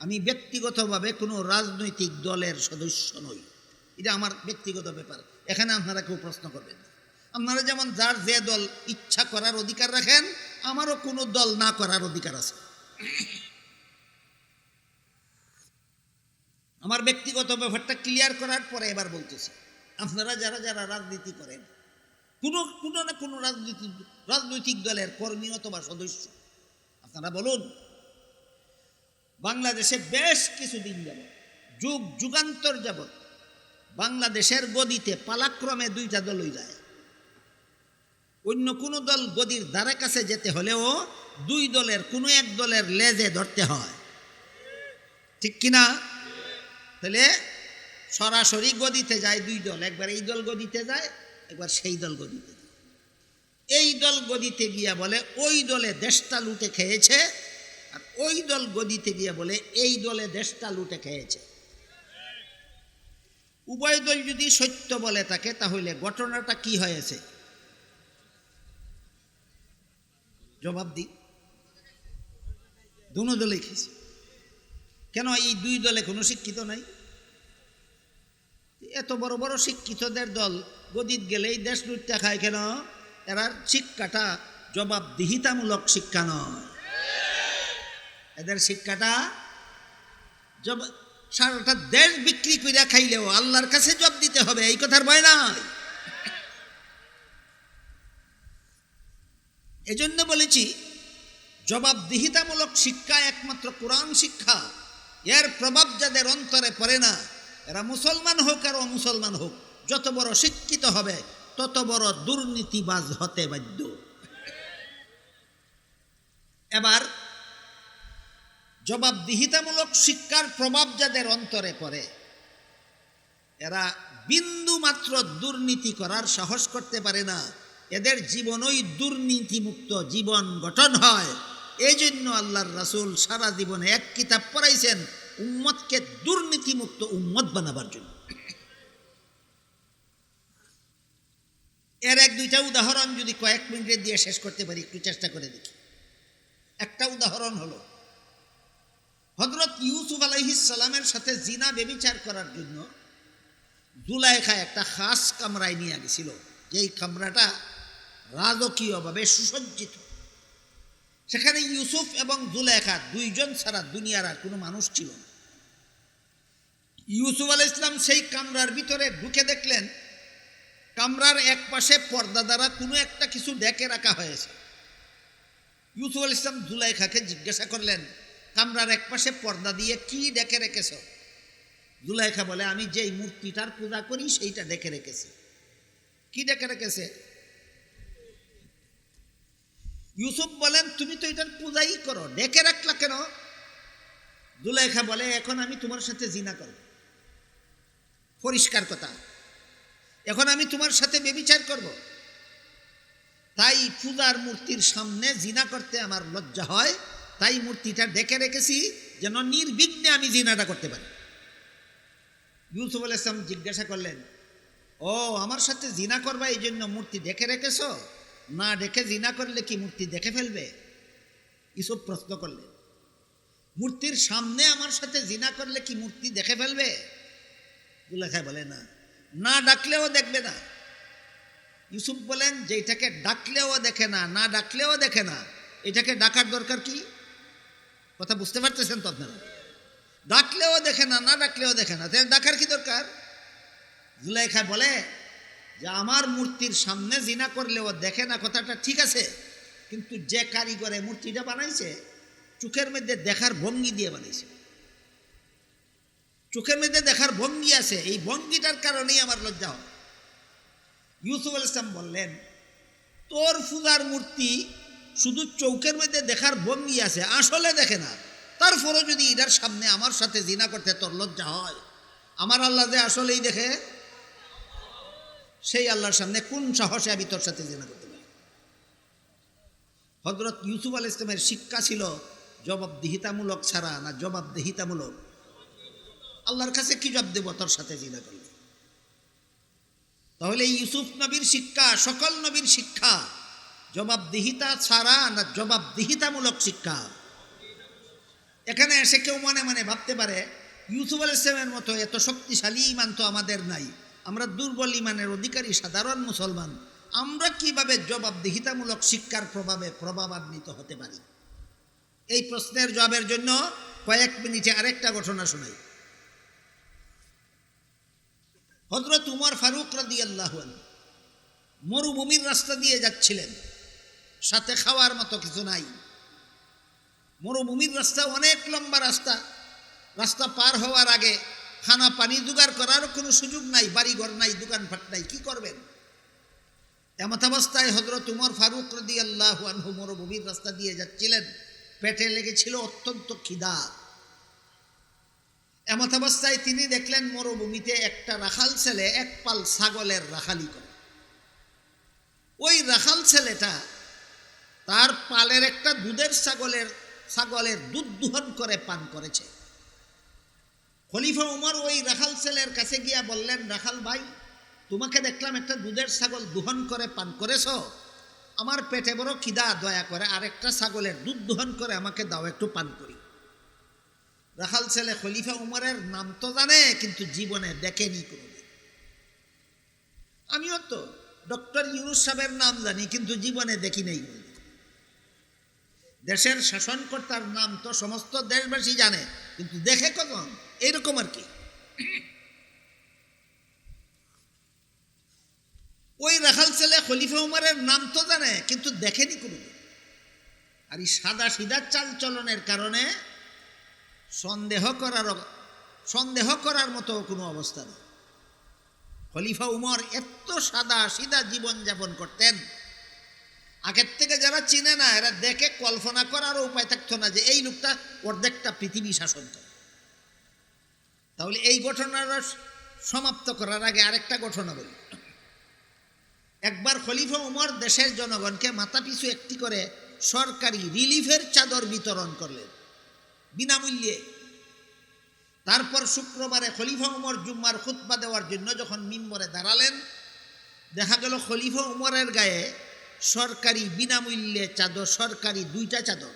আমি ব্যক্তিগতভাবে কোনো রাজনৈতিক দলের সদস্য নই। এটা আমার ব্যক্তিগত ব্যাপার। এখানে আপনারা কেউ প্রশ্ন করবেন আপনারা যেমন যার যে দল ইচ্ছা করার অধিকার রাখেন, আমারও কোনো দল না করার অধিকার আছে। আমার ব্যক্তিগত ব্যাপারটা ক্লিয়ার করার পরে এবার বলতেছি। আপনারা যারা যারা রাজনীতি করেন, কোনো কোনো না কোনো রাজনীতি, রাজনৈতিক দলের কর্মী অথবা সদস্য, আপনারা বলুন বাংলাদেশে বেশ কিছুদিন যাবৎ, যুগ যুগান্তর যাবৎ বাংলাদেশের গদিতে পালাক্রমে দুইটা দলই যায়। অন্য কোনো দল গদির দ্বারা কাছে যেতে হলেও দুই দলের, কোনো এক দলের লেজে ধরতে হয়। ঠিক কিনা তাহলে সরাসরি গদিতে যায় দুই দল, একবার এই দল গদিতে যায়, একবার সেই দল গদিতে যায়। এই দল গদিতে গিয়া বলে, ওই দলে দেশটা লুটে খেয়েছে আর ওই দল গদিতে গিয়া বলে, এই দলে দেশটা লুটে খেয়েছে। উভয় দল যদি সত্য বলে থাকে, তাহলে ঘটনাটা কি হয়েছে? জবাব দিন দুনো দলে খেয়েছে। কেন এই দুই দলে কোনো শিক্ষিত নাই? এত বড় বড় শিক্ষিতদের দল গদিত গেলেই দেশ লুটটা খায় কেন? এরা শিক্ষাটা জবাবদিহিতামূলক শিক্ষা নয়। এদের শিক্ষাটা জব, সারাটা দেশ বিক্রি করিয়া খাইলেও আল্লাহর কাছে জব দিতে হবে, এই কথার ভয় নাই। এজন্য বলেছি, জবাবদিহিতামূলক শিক্ষা একমাত্র কোরআন শিক্ষা। এর প্রভাব যাদের অন্তরে পড়ে না, এরা মুসলমান হোক আর অমুসলমান হোক, যত বড় শিক্ষিত হবে, তত বড় দুর্নীতিবাজ হতে বাধ্য। এবার জবাবদিহিতামূলক শিক্ষার প্রভাব যাদের অন্তরে পড়ে, এরা বিন্দু মাত্র দুর্নীতি করার সাহস করতে পারে না। এদের জীবনই দুর্নীতিমুক্ত জীবন গঠন হয়। এই জন্য আল্লাহর রাসুল সারা জীবনে এক কিতাব পড়াইছেন, উম্মতকে দুর্নীতিমুক্ত উম্মত বানাবার জন্য। এর এক দুইটা উদাহরণ যদি কয়েক মিনিটে দিয়ে শেষ করতে পারি, একটু চেষ্টা করে দেখি। একটা উদাহরণ হলো হজরত ইউসুফ আলাইহিসালামের সাথে জিনা বেবিচার করার জন্য জুলাইখা একটা খাস কামরায় নিয়ে গেছিল। যেই কামরাটা রাজকীয়ভাবে সুসজ্জিত। সেখানে ইউসুফ এবং জুলেখা দুইজন ছাড়া দুনিয়ার আর কোনো মানুষ ছিল না। ইউসুফ আল ইসলাম সেই কামরার ভিতরে ঢুকে দেখলেন, কামরার এক পাশে পর্দা দ্বারা কোনো একটা কিছু ডেকে রাখা হয়েছে। ইউসুফ আল ইসলাম জুলাইখাকে জিজ্ঞাসা করলেন কামরার এক পাশে পর্দা দিয়ে কি ডেকে রেখেছ? জুলাইখা বলে, আমি যেই মূর্তিটার পূজা করি, সেইটা ডেকে রেখেছি। কি ডেকে রেখেছে? ইউসুফ বলেন, তুমি তো এটার পূজাই করো, ডেকে রাখলা কেন? দুলাইখা বলে, এখন আমি তোমার সাথে জিনা করব। পরিষ্কার কথা, এখন আমি তোমার সাথে বেবিচার করব। তাই পূজার মূর্তির সামনে জিনা করতে আমার লজ্জা হয়। তাই মূর্তিটা ডেকে রেখেছি যেন নির্বিঘ্নে আমি জিনাটা করতে পারি। ইউসুফ আল ইসলাম জিজ্ঞাসা করলেন, ও, আমার সাথে জিনা করবা এই জন্য মূর্তি ডেকে রেখেছ? না ডেকে জিনা করলে কি মূর্তি দেখে ফেলবে? ইসব প্রশ্ন করলেন, মূর্তির সামনে আমার সাথে জিনা করলে কি মূর্তি দেখে ফেলবে? দুলেখায় বলে না না ডাকলেও দেখবে না। ইউসুফ বলেন যে এটাকে ডাকলেও দেখে না না ডাকলেও দেখে না, এটাকে ডাকার দরকার কি? কথা বুঝতে পারতেছেন তো আপনারা? ডাকলেও দেখে না না ডাকলেও দেখে না। ডাকার কি দরকার? জুলাইখা বলে যে, আমার মূর্তির সামনে জিনা করলেও দেখে না, কথাটা ঠিক আছে। কিন্তু যে কারিগরে মূর্তিটা বানাইছে, চোখের মধ্যে দেখার ভঙ্গি দিয়ে বানাইছে। চোখের মধ্যে দেখার ভঙ্গি আছে। এই ভঙ্গিটার কারণেই আমার লজ্জা হয়। ইউসুফ আল ইসলাম বললেন, তোর ফুলার মূর্তি শুধু চৌকের মধ্যে দেখার ভঙ্গি আছে, আসলে দেখে না। তারপরও যদি এটার সামনে আমার সাথে জিনা করতে তোর লজ্জা হয়, আমার আল্লাহ যে আসলেই দেখে, সেই আল্লাহর সামনে কোন সাহসে আমি তোর সাথে জিনা করতে পারি? হজরত ইউসুফ আল ইসলামের শিক্ষা ছিল, জবাবদিহিতামূলক ছাড়া না জবাবদিহিতামূলক। আল্লাহর কাছে কি জবাব দেব তোর সাথে জিনা করলে? তাহলে ইউসুফ নবীর শিক্ষা, সকল নবীর শিক্ষা জবাবদিহিতা ছাড়া না জবাবদিহিতামূলক শিক্ষা। এখানে এসে কেউ মনে মনে ভাবতে পারে, ইউসুফ আল ইসলামের মতো এত শক্তিশালী ইমান তো আমাদের নাই। আমরা দুর্বল ইমানের অধিকারী, সাধারণ মুসলমান। আমরা কীভাবে জবাবদিহিতামূলক শিক্ষার প্রভাবে প্রভাবান্বিত হতে পারি? এই প্রশ্নের জবাবের জন্য কয়েক মিনিটে আরেকটা ঘটনা শোনাই। হজরত উমর ফারুক রাদি আল্লাহ মরুভূমির রাস্তা দিয়ে যাচ্ছিলেন। সাথে খাওয়ার মতো কিছু নাই। মরুভূমির রাস্তা অনেক লম্বা রাস্তা। রাস্তা পার হওয়ার আগে খানা পানি জোগাড় করারও কোনো সুযোগ নাই, বাড়িঘর নাই, দোকানপাট নাই, কি করবেন? এমতাবস্থায় হজরত উমর ফারুক রদি আল্লাহ মরুভূমির রাস্তা দিয়ে যাচ্ছিলেন। পেটে লেগেছিল অত্যন্ত খিদা। এমতাবস্থায় তিনি দেখলেন মরুভূমিতে একটা রাখাল ছেলে, এক পাল ছাগলের রাখালি করে। ওই রাখাল ছেলেটা তার পালের একটা দুধের ছাগলের ছাগলের দুধ দুহন করে পান করেছে। খলিফা উমর ওই রাখাল ছেলের কাছে গিয়া বললেন, রাখাল ভাই, তোমাকে দেখলাম একটা দুধের ছাগল দুহন করে পান করেছ। আমার পেটে বড় খিদা, দয়া করে আরেকটা ছাগলের দুধ দুহন করে আমাকে দাও, একটু পান করি। রাখাল ছেলে খলিফা উমরের নাম তো জানে, কিন্তু জীবনে দেখেনি কোনোদিন। আমিও তো ডক্টর ইউনুস সাহেবের নাম জানি, কিন্তু জীবনে দেখি নাই। দেশের শাসনকর্তার নাম তো সমস্ত দেশবাসী জানে, কিন্তু দেখে কখন? এইরকম আর কি। ওই রাখাল ছেলে খলিফা উমারের নাম তো জানে, কিন্তু দেখেনি কোনো আর এই সাদা সিধা চাল চলনের কারণে সন্দেহ করার সন্দেহ করার মতো কোনো অবস্থা নেই। খলিফা উমর এত সাদা সিধা জীবনযাপন করতেন আগের থেকে যারা চিনে না, এরা দেখে কল্পনা করারও উপায় থাকতো না যে এই লোকটা অর্ধেকটা পৃথিবী শাসন করে। তাহলে এই ঘটনাটা সমাপ্ত করার আগে আরেকটা ঘটনা বলি। একবার খলিফা উমর দেশের জনগণকে মাথা পিছু একটি করে সরকারি রিলিফের চাদর বিতরণ করলেন, বিনামূল্যে। তারপর শুক্রবারে খলিফা উমর জুম্মার খুতবা দেওয়ার জন্য যখন মিম্বরে দাঁড়ালেন, দেখা গেল খলিফা উমরের গায়ে সরকারি বিনামূল্যে চাদর, সরকারি দুইটা চাদর।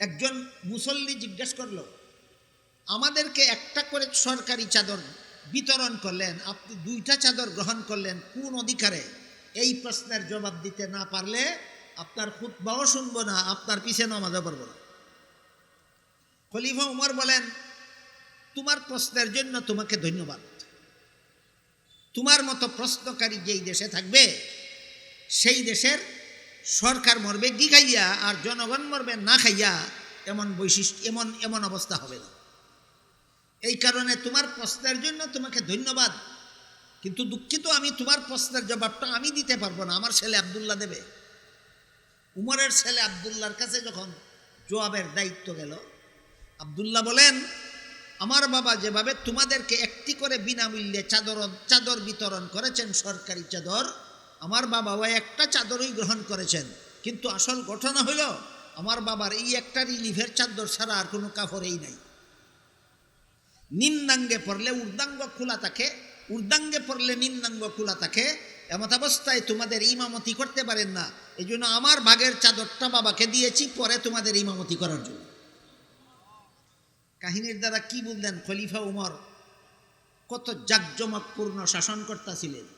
একজন মুসল্লি জিজ্ঞেস করল, আমাদেরকে একটা করে সরকারি চাদর বিতরণ করলেন, আপনি দুইটা চাদর গ্রহণ করলেন কোন অধিকারে? এই প্রশ্নের জবাব দিতে না পারলে আপনার খুতবাও শুনব না, আপনার পিছে নামাজও পড়ব না। খলিফা উমর বলেন, তোমার প্রশ্নের জন্য তোমাকে ধন্যবাদ। তোমার মতো প্রশ্নকারী যেই দেশে থাকবে সেই দেশের সরকার মরবে গি খাইয়া আর জনগণ মরবে না খাইয়া এমন বৈশিষ্ট্য, এমন এমন অবস্থা হবে না। এই কারণে তোমার প্রশ্নের জন্য তোমাকে ধন্যবাদ। কিন্তু দুঃখিত, আমি তোমার প্রশ্নের জবাবটা আমি দিতে পারব না, আমার ছেলে আবদুল্লাহ দেবে। উমরের ছেলে আবদুল্লার কাছে যখন জবাবের দায়িত্ব গেল, আবদুল্লাহ বলেন, আমার বাবা যেভাবে তোমাদেরকে একটি করে বিনামূল্যে চাদর চাদর বিতরণ করেছেন, সরকারি চাদর আমার বাবাও একটা চাদরই গ্রহণ করেছেন। কিন্তু আসল ঘটনা হইল, আমার বাবার এই একটা রিলিফের চাদর ছাড়া আর কোনো কাপড়েই নাই। নিম্নাঙ্গে পড়লে উর্দাঙ্গ খোলা থাকে উর্দাঙ্গে পড়লে নিম্নাঙ্গ খোলা থাকে। এমত অবস্থায় তোমাদের ইমামতি করতে পারেন না। এই জন্য আমার ভাগের চাদরটা বাবাকে দিয়েছি, পরে তোমাদের ইমামতি করার জন্য। কাহিনীর দ্বারা কি বললেন খলিফা উমর কত জাকজমকপূর্ণ শাসনকর্তা ছিলেন।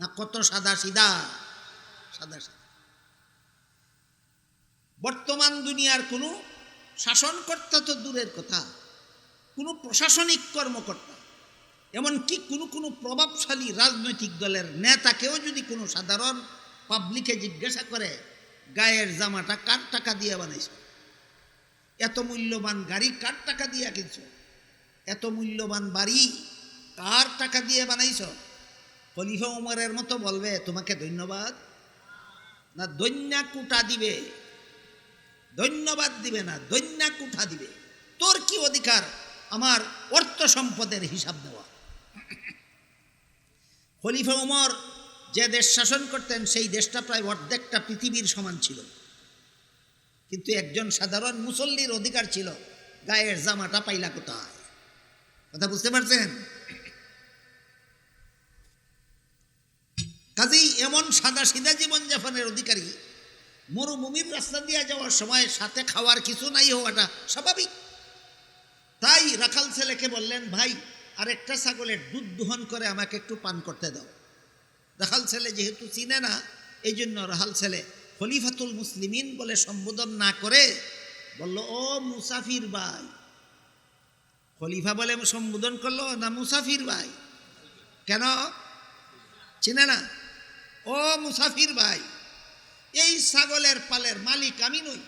না কত সাদা সাদা সিধা। বর্তমান দুনিয়ার কোনো শাসনকর্তা তো দূরের কথা, কোনো প্রশাসনিক কর্মকর্তা, এমনকি কোনো কোনো প্রভাবশালী রাজনৈতিক দলের নেতাকেও যদি কোনো সাধারণ পাবলিকে জিজ্ঞাসা করে, গায়ের জামাটা কার টাকা দিয়ে বানাইছ? এত মূল্যবান গাড়ি কার টাকা দিয়ে কিনছ? এত মূল্যবান বাড়ি কার টাকা দিয়ে বানাইছ? খলিফা উমরের মতো বলবে, তোমাকে ধন্যবাদ। না দৈন্যা কুটা দিবে। ধন্যবাদ দিবে না দৈন্যা কুঠা দিবে। তোর কি অধিকার? আমার অর্থ সম্পদের হিসাব দেওয়া। খলিফা উমর যে দেশ শাসন করতেন, সেই দেশটা প্রায় অর্ধেকটা পৃথিবীর সমান ছিল। কিন্তু একজন সাধারণ মুসল্লির অধিকার ছিল, গায়ের জামাটা পাইলা কোথায়? কথা বুঝতে পারছেন? কাজেই এমন সাদা সিধা জীবনযাপনের অধিকারী মরুভূমির রাস্তা দিয়ে যাওয়ার সময় সাথে খাওয়ার কিছু নাই হওয়াটা স্বাভাবিক। তাই রাখাল ছেলেকে বললেন, ভাই, আরেকটা ছাগলের দুধ দোহন করে আমাকে একটু পান করতে দাও। রাখাল ছেলে যেহেতু চিনে না এই জন্য রাহাল ছেলে খলিফাতুল মুসলিমিন বলে সম্বোধন না করে বলল, ও মুসাফির ভাই। খলিফা বলে সম্বোধন করল, না, মুসাফির ভাই। কেন? চিনে না? ও মুসাফির ভাই, এই ছাগলের পালের মালিক আমি নই।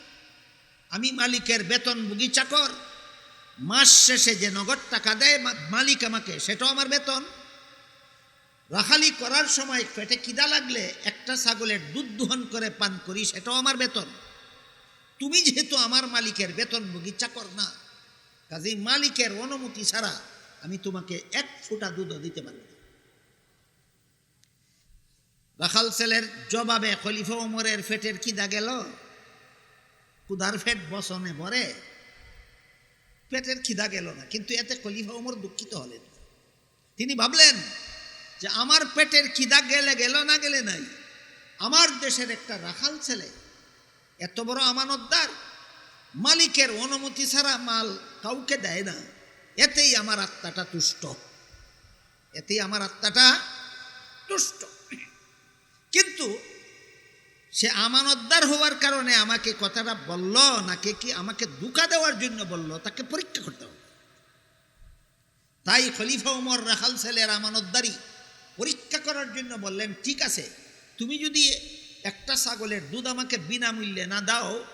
আমি মালিকের বেতন বেতনভোগী চাকর। মাস শেষে যে নগদ টাকা দেয় মালিক আমাকে, সেটাও আমার বেতন। রাখালি করার সময় পেটে কিদা লাগলে একটা ছাগলের দুধ দোহন করে পান করি, সেটাও আমার বেতন। তুমি যেহেতু আমার মালিকের বেতন বেতনভোগী চাকর না, কাজেই মালিকের অনুমতি ছাড়া আমি তোমাকে এক ফোঁটা দুধও দিতে পারব রাখাল ছেলের জবাবে খলিফা ওমরের ফেটের কিদা গেল? কুদার ফেট বসনে ভরে। পেটের খিদা গেল না? কিন্তু এতে খলিফা ওমর দুঃখিত হলেন। তিনি ভাবলেন যে আমার পেটের খিদা গেলে গেল না গেলে নাই? আমার দেশের একটা রাখাল ছেলে এত বড় আমানতদার, মালিকের অনুমতি ছাড়া মাল কাউকে দেয় না। এতেই আমার আত্মাটা তুষ্ট। এতেই আমার আত্মাটা তুষ্ট। কিন্তু সে আমানতদার হওয়ার কারণে আমাকে কথাটা বলল, নাকি কি আমাকে দুকা দেওয়ার জন্য বলল? তাকে পরীক্ষা করতে হবে। তাই খলিফা উমর রাখাল ছেলের আমানতদারি পরীক্ষা করার জন্য বললেন, ঠিক আছে, তুমি যদি একটা ছাগলের দুধ আমাকে বিনামূল্যে না দাও,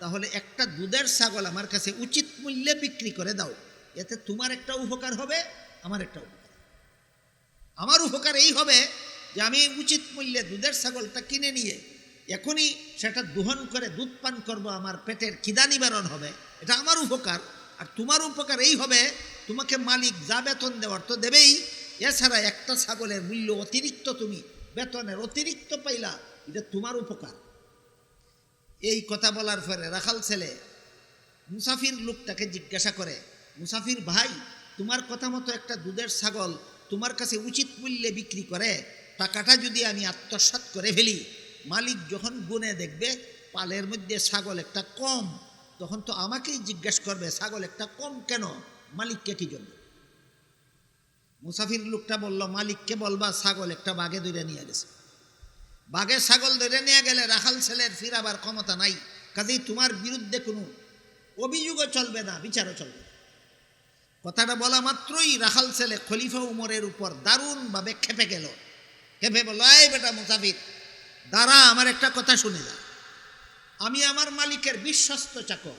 তাহলে একটা দুধের ছাগল আমার কাছে উচিত মূল্যে বিক্রি করে দাও। এতে তোমার একটা উপকার হবে, আমার একটা উপকার আমার উপকার এই হবে যে আমি উচিত মূল্যে দুধের ছাগলটা কিনে নিয়ে এখনই সেটা দোহন করে দুধ পান করব, আমার পেটের খিদা নিবারণ হবে। এটা আমার উপকার। আর তোমার উপকার এই হবে, তোমাকে মালিক যা বেতন দেওয়ার তো দেবেই। এছাড়া একটা ছাগলের মূল্য অতিরিক্ত তুমি, বেতনের অতিরিক্ত পাইলা, এটা তোমার উপকার। এই কথা বলার পরে রাখাল ছেলে মুসাফির লোকটাকে জিজ্ঞাসা করে, মুসাফির ভাই, তোমার কথা মতো একটা দুধের ছাগল তোমার কাছে উচিত মূল্যে বিক্রি করে টাকাটা যদি আমি আত্মসাৎ করে ফেলি, মালিক যখন গুনে দেখবে, পালের মধ্যে ছাগল একটা কম, তখন তো আমাকেই জিজ্ঞেস করবে, ছাগল একটা কম কেন? মালিককে কি জন্য? মুসাফির লোকটা বলল, মালিককে বলবা, ছাগল একটা বাঘে ধরে নিয়ে গেছে। বাঘে ছাগল ধরে নিয়ে গেলে রাখাল ছেলের ফিরাবার ক্ষমতা নাই। কাজেই তোমার বিরুদ্ধে কোনো অভিযোগও চলবে না, বিচারও চলবে। কথাটা বলা মাত্রই রাখাল ছেলে খলিফা উমরের উপর দারুণভাবে খেপে গেল। খেপে বলল এই বেটা মুসাফির দাঁড়া, আমার একটা কথা শুনে যা। আমি আমার মালিকের বিশ্বস্ত চাকর।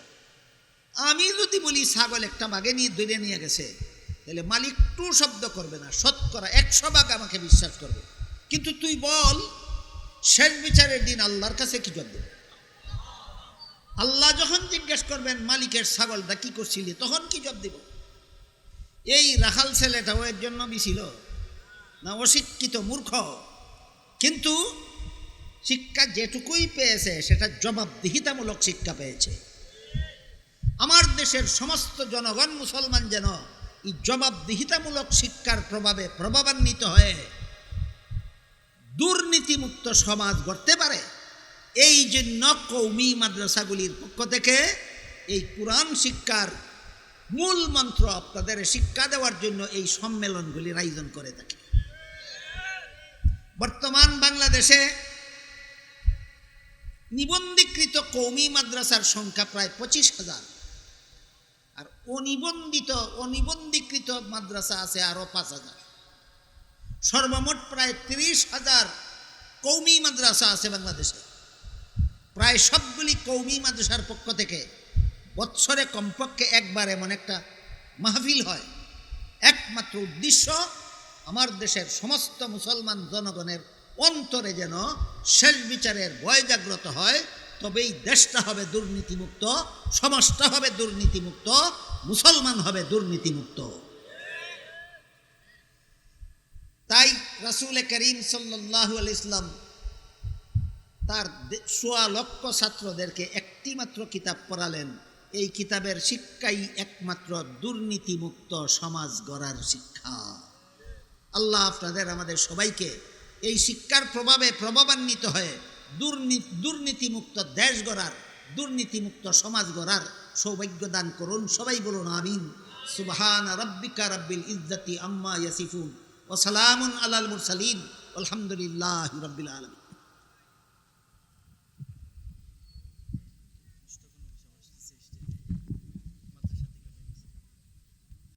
আমি যদি বলি, ছাগল একটা বাঘে নিয়ে ধরে নিয়ে গেছে, তাহলে মালিক টু শব্দ করবে না শতকরা একশো ভাগ আমাকে বিশ্বাস করবে। কিন্তু তুই বল, শেষ বিচারের দিন আল্লাহর কাছে কি জব দেবে? আল্লাহ যখন জিজ্ঞেস করবেন, মালিকের ছাগলটা কি করছিলি, তখন কি জব দিব? এই রাখাল ছেলেটাও একজন নবী ছিল না অশিক্ষিত মূর্খ। কিন্তু শিক্ষা যেটুকুই পেয়েছে, সেটা জবাবদিহিতামূলক শিক্ষা পেয়েছে। আমার দেশের সমস্ত জনগণ মুসলমান যেন এই জবাবদিহিতামূলক শিক্ষার প্রভাবে প্রভাবান্বিত হয়ে দুর্নীতিমুক্ত সমাজ গড়তে পারে, এই জন্য কৌমি মাদ্রাসাগুলির পক্ষ থেকে এই কোরআন শিক্ষার মূল মন্ত্র আপনাদের শিক্ষা দেওয়ার জন্য এই সম্মেলনগুলির আয়োজন করে থাকে। বর্তমান বাংলাদেশে নিবন্ধীকৃত কৌমি মাদ্রাসার সংখ্যা প্রায় পঁচিশ হাজার। আর অনিবন্ধিত, অনিবন্ধীকৃত মাদ্রাসা আছে আরও পাঁচ হাজার। সর্বমোট প্রায় তিরিশ হাজার কৌমি মাদ্রাসা আছে বাংলাদেশে। প্রায় সবগুলি কৌমি মাদ্রাসার পক্ষ থেকে বৎসরে কমপক্ষে একবার এমন একটা মাহফিল হয়। একমাত্র উদ্দেশ্য আমার দেশের সমস্ত মুসলমান জনগণের অন্তরে যেন শেষ বিচারের ভয় জাগ্রত হয়, তবেই দেশটা হবে দুর্নীতিমুক্ত, সমাজটা হবে দুর্নীতিমুক্ত, মুসলমান হবে দুর্নীতিমুক্ত। তাই রাসুল করিম সাল্লাহু ইসলাম তার সোয়া লক্ষ ছাত্রদেরকে একটি মাত্র কিতাব পড়ালেন। এই কিতাবের শিক্ষাই একমাত্র দুর্নীতিমুক্ত সমাজ গড়ার শিক্ষা। আল্লাহ আপনাদের, আমাদের সবাইকে এই শিক্ষার প্রভাবে প্রভাবান্বিত হয়ে দুর্নীতি দুর্নীতিমুক্ত দেশ গড়ার, দুর্নীতিমুক্ত সমাজ গড়ার সৌভাগ্য দান করুন। সবাই বলুন আমিন। সুবহান রব্বিকা রব্বিল ইজ্জতি আম্মা ইয়াসিফুন। ও সালামুন আলাল মুরসালিন। আলহামদুলিল্লাহ রব্বিল আলমিন।